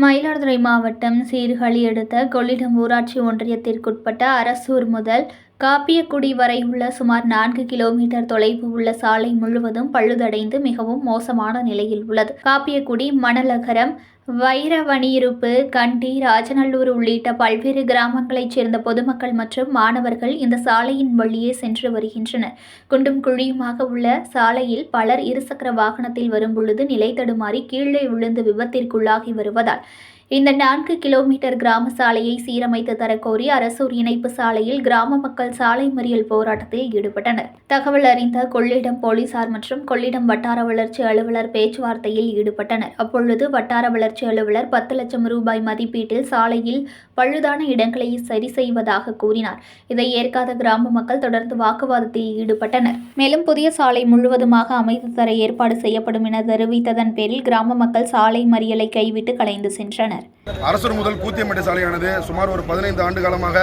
மயிலாடுதுறை மாவட்டம் சீர்காழி அடுத்த கொள்ளிடம் ஊராட்சி ஒன்றியத்திற்குட்பட்ட அரசூர் முதல் காப்பியக்குடி வரை உள்ள சுமார் நான்கு கிலோமீட்டர் தொலைவு உள்ள சாலை முழுவதும் பழுதடைந்து மிகவும் மோசமான நிலையில் உள்ளது. காப்பியக்குடி மணலகரம் வைரவணியிருப்பு கண்டி ராஜநல்லூர் உள்ளிட்ட பல்வேறு கிராமங்களைச் சேர்ந்த பொதுமக்கள் மற்றும் மாணவர்கள் இந்த சாலையின் வழியே சென்று வருகின்றனர். குண்டும் குழியுமாக உள்ள சாலையில் பலர் இருசக்கர வாகனத்தில் வரும் பொழுது நிலை தடுமாறி கீழே விழுந்து விபத்திற்குள்ளாகி வருவதால் இந்த நான்கு கிலோமீட்டர் கிராம சாலையை சீரமைத்து தரக்கோரி அரசூர் இணைப்பு சாலையில் கிராம மக்கள் சாலை மறியல் போராட்டத்தில் ஈடுபட்டனர். தகவல் அறிந்த கொள்ளிடம் போலீசார் மற்றும் கொள்ளிடம் வட்டார வளர்ச்சி அலுவலர் பேச்சுவார்த்தையில் ஈடுபட்டனர். அப்பொழுது வட்டார வளர்ச்சி அலுவலர் பத்து லட்சம் ரூபாய் மதிப்பீட்டில் சாலையில் பழுதான இடங்களை சரி செய்வதாக கூறினார். இதை ஏற்காத கிராம மக்கள் தொடர்ந்து வாக்குவாதத்தில் ஈடுபட்டனர். மேலும் புதிய சாலை முழுவதுமாக அமைத்து தர ஏற்பாடு செய்யப்படும் என தெரிவித்ததன் பேரில் கிராம மக்கள் சாலை மறியலை கைவிட்டு கலைந்து சென்றனர். அரசர் முதல் கூத்தியம்பட்டி சாலையானது சுமார் ஒரு பதினைந்து ஆண்டு காலமாக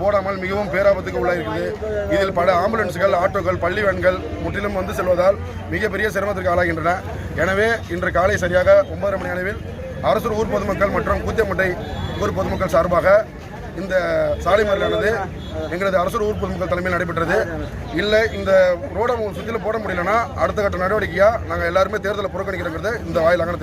போடாமல் மிகவும் பேராபத்துக்கு உள்ளாயிருக்கிறது. இதில் பல ஆம்புலன்ஸ்கள் ஆட்டோக்கள் பள்ளி வேன்கள் முற்றிலும் வந்து செல்வதால் மிகப்பெரிய சிரமத்திற்கு ஆளாகின்றன. எனவே இன்று காலை சரியாக ஒன்பதரை மணி அளவில் அரசூர் ஊர் பொதுமக்கள் மற்றும் கூத்தியம்பட்டை ஊர் பொதுமக்கள் சார்பாக இந்த சாலை மறியலானது எங்களது அரசர் ஊர் பொதுமக்கள் தலைமையில் நடைபெற்றது. இல்லை இந்த ரோடை சுற்றிலும் போட முடியலன்னா அடுத்த கட்ட நடவடிக்கையாக நாங்கள் எல்லாருமே தேர்தலை புறக்கணிக்கிறோங்கிறத இந்த வாயிலாக நான்